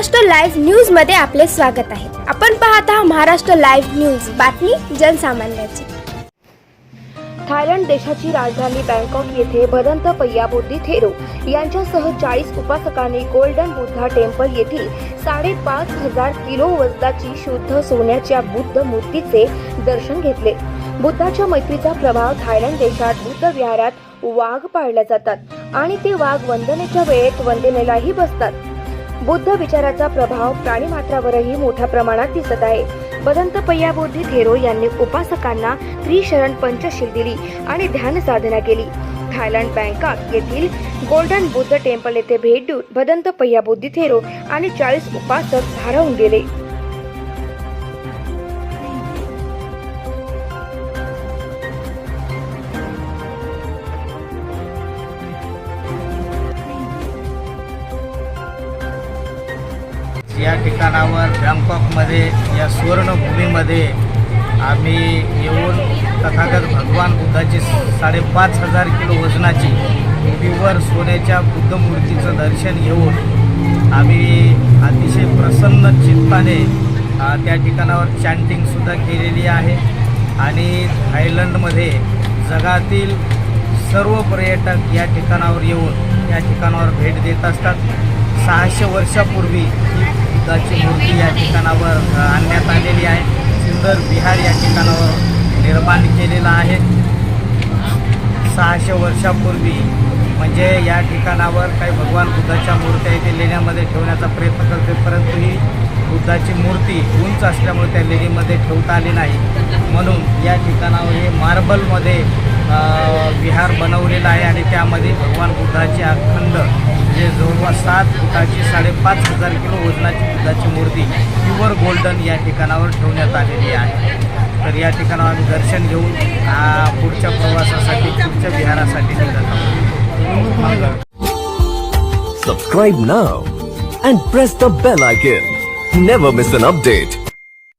Maharashtra live न्यूजमध्ये आपले स्वागत आहे. आपण पाहत आहात महाराष्ट्र लाईव्ह न्यूज. बातमी जनसामान्याची. थायलंड देशाची राजधानी बँकॉक येथे भदंत पय्याबुद्धी थेरो यांच्यासह चाळीस उपासकांनी गोल्डन बुद्धा टेम्पल येथील साडेपाच हजार किलो वजनाची शुद्ध सोन्याच्या बुद्ध मूर्तीचे दर्शन घेतले. बुद्धाच्या मैत्रीचा प्रभाव थायलंड देशात बुद्ध विहारात वाघ पाळल्या जातात आणि ते वाघ वंदनेच्या वेळेत वंदनेलाही बसतात. बुद्ध विचाराचा प्रभाव प्राणीमात्रावरही मोठ्या प्रमाणात दिसत आहे. बदंत पय्याबोधी थेरो यांनी उपासकांना त्रिशरण पंचशील दिली आणि ध्यान साधना केली. थायलंड बँकॉक येथील गोल्डन बुद्ध टेम्पल येथे भेट देऊन भदंत पय्याबोधी थेरो आणि चाळीस उपासक भारावून गेले. या ठिकाणावर बँकॉकमध्ये या सुवर्णभूमीमध्ये आम्ही येऊन तथागत भगवान बुद्धाची साडेपाच हजार किलो वजनाची प्युअर सोन्याच्या बुद्ध मूर्तीचं दर्शन घेऊन आम्ही अतिशय प्रसन्न चित्ताने त्या ठिकाणावर चॅन्टिंगसुद्धा केलेली आहे. आणि थायलंडमध्ये जगातील सर्व पर्यटक या ठिकाणावर येऊन या ठिकाणावर भेट देत असतात. सहाशे वर्षापूर्वी ही बुद्धाची मूर्ती या ठिकाणावर आणण्यात आलेली आहे. सुंदर विहार या ठिकाणावर निर्माण केलेला आहे. सहाशे वर्षापूर्वी म्हणजे या ठिकाणावर काही भगवान बुद्धाच्या मूर्त्या इथे लेण्यामध्ये ठेवण्याचा प्रयत्न करते परंतु ही बुद्धाची मूर्ती उंच असल्यामुळे त्या लेणीमध्ये ठेवता आली नाही. म्हणून या ठिकाणावर हे मार्बलमध्ये विहार बनवलेला आहे आणि त्यामध्ये भगवान बुद्धाची अखंड जवळपास सात फुटाची साडेपाच हजार किलो वजनाची बुद्धाची मूर्ती प्युअर गोल्डन या ठिकाणावर ठेवण्यात आलेली आहे तर या ठिकाणावर आम्ही दर्शन घेऊन पुढच्या प्रवासासाठी पुढच्या विहारासाठी निघत आहोत Subscribe now and press the bell icon. Never miss an update.